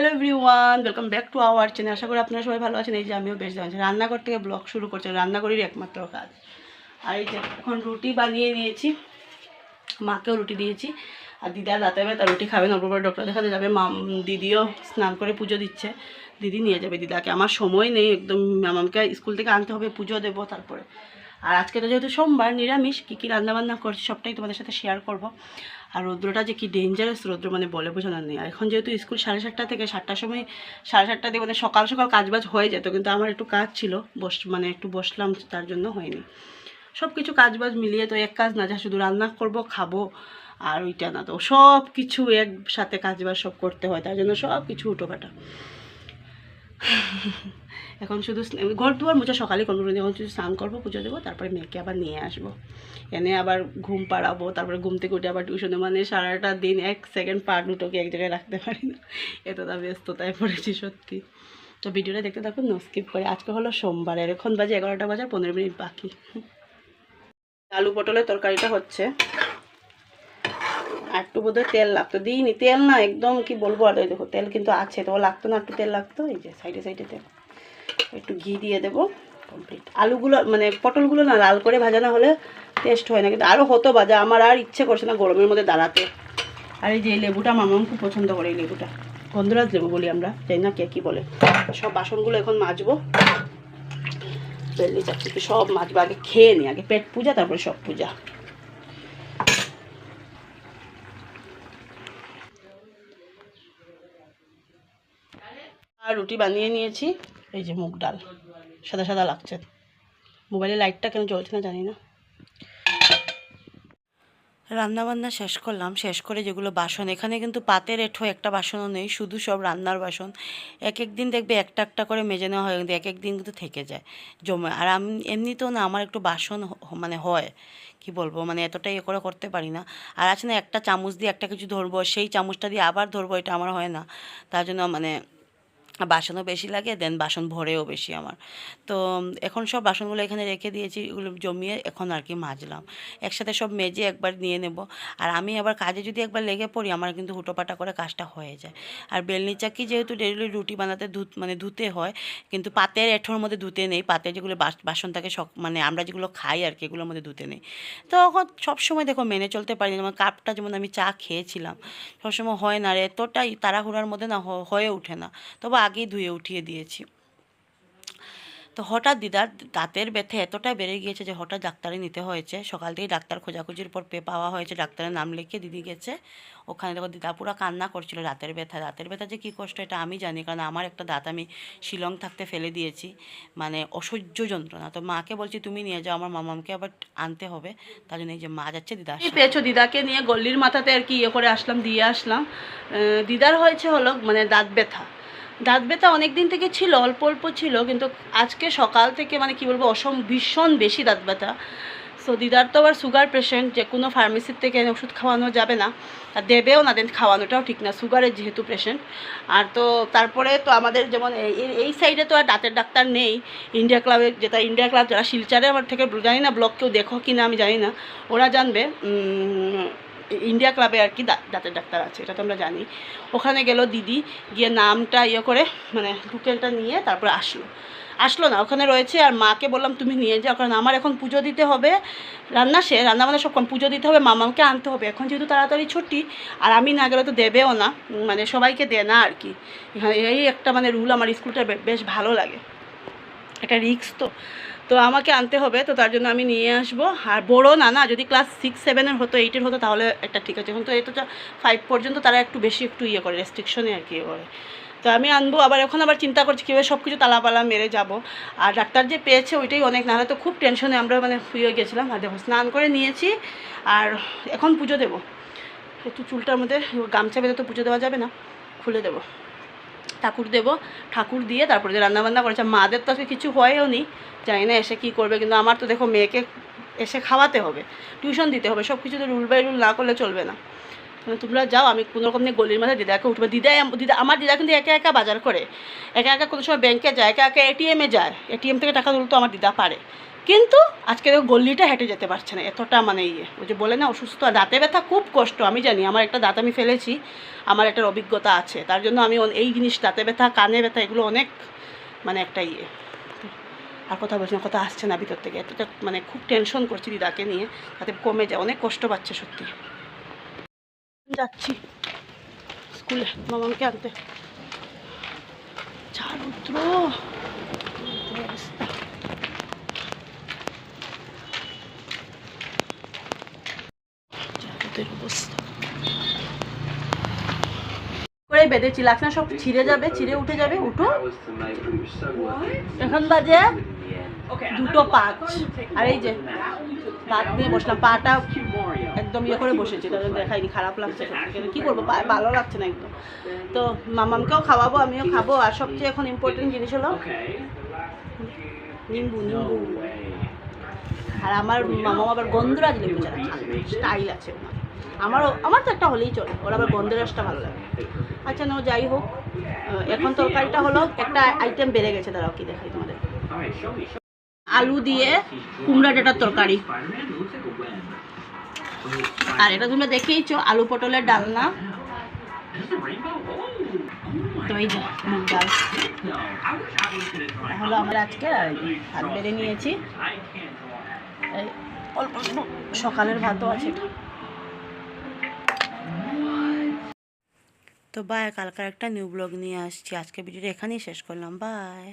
Hello everyone welcome back to our channel আশা করি আপনারা সবাই ভালো আছেন। এই যে আমিও বেশ জানছি রান্নাঘর থেকে ব্লগ শুরু করছি। রান্নাঘরের একমাত্র কাজ। আর এই যে এখন রুটি বানিয়ে নিয়েছি। মাকেও রুটি দিয়েছি। আর দিদার রাতে ব্যথা রুটি খাবেন না পরে ডক্টর দেখাতে যাবে। মা দিদিও স্নান করে পুজো দিচ্ছে। দিদি নিয়ে যাবে দিদাকে। আমার সময় নেই, একদম মামাকে স্কুল থেকে আনতে হবে, পুজো দেবো তারপরে। আর আজকে তো যেহেতু সোমবার, নিরামিষ, কী কী রান্নাবান্না করছি সবটাই তোমাদের সাথে শেয়ার করব। আর রৌদ্রটা যে কি ডেঞ্জারাস রৌদ্র মানে বলে বোঝানোর নেই। আর এখন যেহেতু স্কুল সাড়ে সাতটা থেকে, সাতটার সময় সাড়ে সাতটা থেকে মানে সকাল সকাল কাজবাজ হয়ে যেত, কিন্তু আমার একটু কাজ ছিল, বস মানে একটু বসলাম, তার জন্য হয়নি। সব কিছু কাজবাজ মিলিয়ে তো এক কাজ না, যা শুধু রান্না করব, খাব আর ওইটা না তো। সব কিছু একসাথে কাজবাজ সব করতে হয়, তার জন্য সব কিছু উটোপাটা এখন শুধু ঘর দুয়ার মুছে সকালে করব এখন শুধু স্নান করব, পুজো দেবো, তারপরে মেয়েকে আবার নিয়ে আসব। এনে আবার ঘুম পাড়াবো, তারপরে ঘুম থেকে উঠে আবার টিউশনে মানে সারাটা দিন এক সেকেন্ড পা দুটোকে এক জায়গায় রাখতে পারি না। এতটা ব্যস্ততায় পড়েছি সত্যি। তো ভিডিওটা দেখতে থাকুন নো স্কিপ করে। আজকে হলো সোমবার এখন বাজে এগারোটা বাজার পনেরো মিনিট বাকি। আলু পটলের তরকারিটা হচ্ছে। আর একটু বোধহয় তেল লাগতো। দিইনি, তেল না, একদম কি বলব আর দেখো, তেল কিন্তু আছে, তো লাগতো না, একটু তেল লাগতো? এই যে, সাইডে সাইডে তেল। একটু ঘি দিয়ে দেবো কমপ্লিট আলুগুলো মানে পটলগুলো না, লাল করে ভাজা না হলে টেস্ট হয় না, কিন্তু আরও হতো ভাজা। আমার আর ইচ্ছে করছে না গরমের মধ্যে দাঁড়াতে। আর এই যে লেবুটা, মামাম খুব পছন্দ করে এই লেবুটা। গন্ধরাজ লেবু বলি আমরা, জানি না কে কী বলে। সব বাসনগুলো এখন মাজবো। বেলনি চাচ্ছি সব মাজবো, আগে খেয়ে নিই আগে পেট পূজা, তারপরে সব পূজা। আর রুটি বানিয়ে নিয়েছি। এই যে মুগ ডাল, সাদা সাদা লাগছে। মোবাইলে লাইটটা কেন জ্বলছে না জানি না। রান্নাবান্না শেষ করলাম। শেষ করে যেগুলো বাসন, এখানে কিন্তু পাতের এঠো একটা বাসনও নেই, শুধু সব রান্নার বাসন। এক এক দিন দেখবে একটা একটা করে মেজে নেওয়া হয় কিন্তু এক এক দিন কিন্তু থেকে যায়। জমে, আর আমি, এমনিতেও না আমার একটু বাসন মানে হয়, কি বলব মানে এতটাই এ করে করতে পারি না। আর আছে না, একটা চামচ দিয়ে একটা কিছু ধরবো, সেই চামচটা দিয়ে আবার ধরবো, এটা আমার হয় না। তার জন্য মানে বাসনও বেশি লাগে দেন বাসন ভরেও বেশি আমার। তো এখন সব বাসনগুলো এখানে রেখে দিয়েছি, এগুলো জমিয়ে এখন আর কি মাজলাম। একসাথে সব মেজে একবার নিয়ে নেব। আর আমি আবার কাজে যদি একবার লেগে পড়ি, আমার কিন্তু হুটোপাটা করে কাজটা হয়ে যায়। আর বেলনি চাকি যেহেতু ডেলি রুটি বানাতে ধু মানে ধুতে হয়, কিন্তু পাতের এঁঠোর মধ্যে ধুতে নেই পাতের যেগুলো বাস- বাসন থাকে সব মানে আমরা যেগুলো খাই আর কি, এগুলোর মধ্যে ধুতে নেই। তো এখন সবসময় দেখো মেনে চলতে পারি যেমন কাপটা যেমন আমি চা খেয়েছিলাম সবসময় হয় না রে, এতটাই তাড়াহুড়ার মধ্যে না হয়ে ওঠে না। তবে আগেই ধুয়ে উঠিয়ে দিয়েছি। তো হঠাৎ দিদার দাঁতের ব্যথা এতটাই বেড়ে গিয়েছে যে হঠাৎ ডাক্তারে নিতে হয়েছে। সকাল থেকে ডাক্তার খোঁজাখুঁজির পর পে পাওয়া হয়েছে, ডাক্তারের নাম লিখে দিদি গেছে। ওখানে দেখো দিদা পুরো কান্না করছিল দাঁতের ব্যথা দাঁতের ব্যথা যে কী কষ্ট এটা আমি জানি, কারণ আমার একটা দাঁত আমি শিলং থাকতে ফেলে দিয়েছি মানে অসহ্য যন্ত্রণা। তো মাকে বলছি, তুমি নিয়ে যাও, আমার মামামকে আবার আনতে হবে। তার জন্য এই যে মা যাচ্ছে, দিদা পেয়েছ দিদাকে নিয়ে, গল্লির মাথাতে আর কি ইয়ে করে আসলাম, দিয়ে আসলাম। দিদার হয়েছে হলো মানে দাঁত ব্যথা। দাঁত ব্যথা অনেক দিন থেকে ছিল, অল্প অল্প ছিল, কিন্তু আজকে সকাল থেকে মানে কি বলব, অসম ভীষণ বেশি দাঁত ব্যথা সো দিদার তো আবার সুগার পেশেন্ট যে কোনো ফার্মেসির থেকে ওষুধ খাওয়ানো যাবে না। আর দেবেও না, দেন খাওয়ানোটাও ঠিক না সুগারের যেহেতু পেশেন্ট আর তো তারপরে তো আমাদের যেমন এই- সাইডে তো আর দাঁতের ডাক্তার নেই। ইন্ডিয়া ক্লাবে যেটা ইন্ডিয়া ক্লাব যারা শিলচারে আমার থেকে, জানি না ব্লক কেউ দেখো কি না আমি জানি না। ওরা জানবে ইন্ডিয়া ক্লাবে আর কি দাঁতের ডাক্তার আছে, এটা তো আমরা জানি। ওখানে গেল দিদি, গিয়ে নামটা ইয়ে করে মানে টুকেলটা নিয়ে তারপরে আসলো। আসলো না, ওখানে রয়েছে আর মাকে বললাম, তুমি নিয়ে যাও, কারণ আমার এখন পুজো দিতে হবে। রান্না সে রান্না বান্না সব পুজো দিতে হবে, মামাকে আনতে হবে। এখন যেহেতু তাড়াতাড়ি ছুটি, আর আমি না গেলে তো দেবেও না মানে সবাইকে দেয় না আর কি। এই একটা মানে রুল আমার স্কুলটা বেশ ভালো লাগে। একটা রিক্স তো। তো আমাকে আনতে হবে, তো তার জন্য আমি নিয়ে আসব। আর বড় না না, যদি ক্লাস সিক্স সেভেনের হতো এইটের হতো, তাহলে একটা ঠিক আছে। এখন তো তো ফাইভ পর্যন্ত তারা একটু বেশি একটু ইয়ে করে রেস্ট্রিকশনে আর কি ইয়ে করে। তো আমি আনব, আবার এখন আবার চিন্তা করছি কীভাবে সব কিছু তালাপালা মেরে যাব। আর ডাক্তার যে পেয়েছে ওইটাই অনেক, নাহলে তো খুব টেনশনে আমরা মানে শুয়ে গেছিলাম। আর দেখো, স্নান করে নিয়েছি, আর এখন পুজো দেবো। একটু চুলটার মধ্যে, গামছা বেঁধে তো পুজো দেওয়া যাবে না, খুলে দেবো। ঠাকুর দেব, ঠাকুর দিয়ে তারপরে যে রান্নাবান্না করেছে, মাদের তো আজকে কিছু হয়ও নি, জানি না এসে কী করবে, কিন্তু আমার তো দেখো মেয়েকে এসে খাওয়াতে হবে, টিউশন দিতে হবে সব কিছু তো রুল বাই রুল না করলে চলবে না। মানে তোমরা যাও, আমি কোনো রকম নিয়ে গলির মাথায় দিদাকে উঠবে দিদা দিদা, আমার দিদা কিন্তু একা একা বাজার করে, একা একা কোনো সময় ব্যাংকে যায়, একা একা এটিএমে যায় এটিএম থেকে টাকা তুলতে আমার দিদা পারে। কিন্তু আজকে গল্লিটা হেঁটে যেতে পারছে না, এতটা মানে ইয়ে। ওই যে বলে না, অসুস্থ, দাঁতে ব্যথা খুব কষ্ট, আমি জানি, আমার একটা দাঁত আমি ফেলেছি, আমার একটা অভিজ্ঞতা আছে, তার জন্য আমি এই জিনিস, দাঁতে ব্যথা, কানে ব্যথা, এগুলো অনেক মানে একটা ইয়ে। আর কথা বলছি না, কথা আসছে না ভিতর থেকে, এতটা মানে খুব টেনশন করছি দিদাকে নিয়ে, তাতে কমে যায়, অনেক কষ্ট পাচ্ছে সত্যি। যাচ্ছি স্কুলে, মামাকে আনতে। যা রৌদ্র রৌদ্রের অবস্থা যা অবস্থা। করে না, সব ছিঁড়ে যাবে, ছিঁড়ে উঠে যাবে, উঠো। এখন বাজে দুটো পাঁচ। আর এই যে ভাত নিয়ে বসলাম, পাটা একদম ইয়ে করে তাদের দেখাইনি খারাপ লাগছে কি করব ভালো লাগছে না একদম। তো মামামকেও খাওয়াবো, আমিও খাব, আর সবচেয়ে এখন ইম্পর্টেন্ট জিনিস হলো নিম্বু নিম্বু। আর আমার মামা আবার গন্ধরাজ লেবু চারা স্টাইল আছে ওনার। আমারও, আমার তো একটা হলেই চলে, ওর আবার গন্ধরাজটা ভালো লাগে। আচ্ছা না যাই হোক এখন তরকারিটা হলো, একটা আইটেম বেড়ে গেছে, দাঁড়াও, কি দেখাই তোমাদের। আলু দিয়ে কুমড়া ডাটার তরকারি। আর এটা তোমরা দেখেইছো, আলু পটলের ডালনা। তো এই হলো আমরা আজকে ভাত বেড়ে নিয়েছি। এই অল্প, সকালের ভাতও আছে। তো বাই কালকার একটা নিউ ব্লগ নিয়ে আসছি। আজকে ভিডিওটা এখানেই শেষ করলাম। বাই